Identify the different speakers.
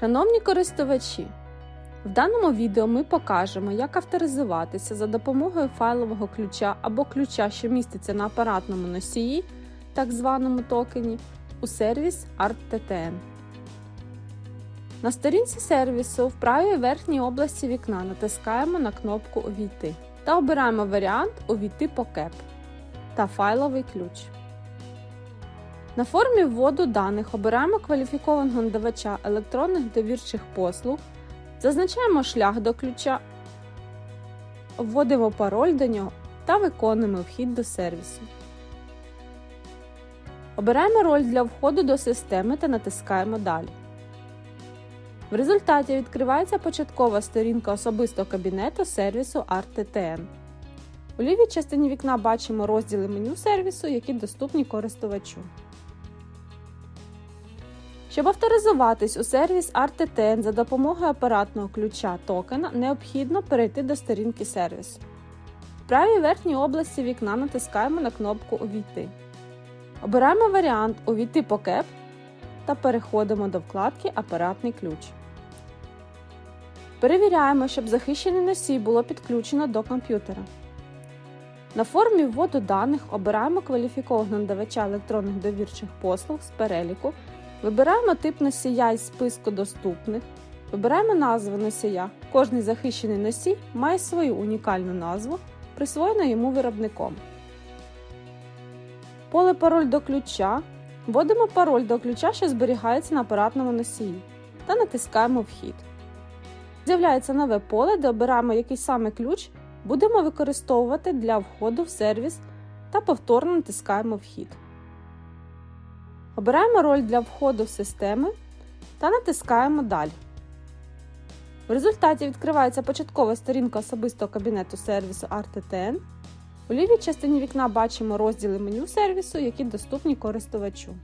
Speaker 1: Шановні користувачі, в даному відео ми покажемо, як авторизуватися за допомогою файлового ключа або ключа, що міститься на апаратному носії, так званому токені, у сервіс ArtTTN. На сторінці сервісу в правій верхній області вікна натискаємо на кнопку Увійти та обираємо варіант Увійти по КЕП та файловий ключ. На формі вводу даних обираємо кваліфікованого надавача електронних довірчих послуг, зазначаємо шлях до ключа, вводимо пароль до нього та виконуємо вхід до сервісу. Обираємо роль для входу до системи та натискаємо Далі. В результаті відкривається початкова сторінка особистого кабінету сервісу ArtTTN. У лівій частині вікна бачимо розділи меню сервісу, які доступні користувачу. Щоб авторизуватись у сервіс ArtTTN за допомогою апаратного ключа токена, необхідно перейти до сторінки сервісу. В правій верхній області вікна натискаємо на кнопку Увійти. Обираємо варіант Увійти по КЕП та переходимо до вкладки Апаратний ключ. Перевіряємо, щоб захищений носій було підключено до комп'ютера. На формі вводу даних обираємо кваліфікованого надавача електронних довірчих послуг з переліку, вибираємо тип носія із списку доступних, вибираємо назву носія. Кожний захищений носій має свою унікальну назву, присвоєну йому виробником. Поле пароль до ключа. Вводимо пароль до ключа, що зберігається на апаратному носії, та натискаємо Вхід. З'являється нове поле, де обираємо який саме ключ будемо використовувати для входу в сервіс та повторно натискаємо Вхід. Обираємо роль для входу в системи та натискаємо Далі. В результаті відкривається початкова сторінка особистого кабінету сервісу RTTN. У лівій частині вікна бачимо розділи меню сервісу, які доступні користувачу.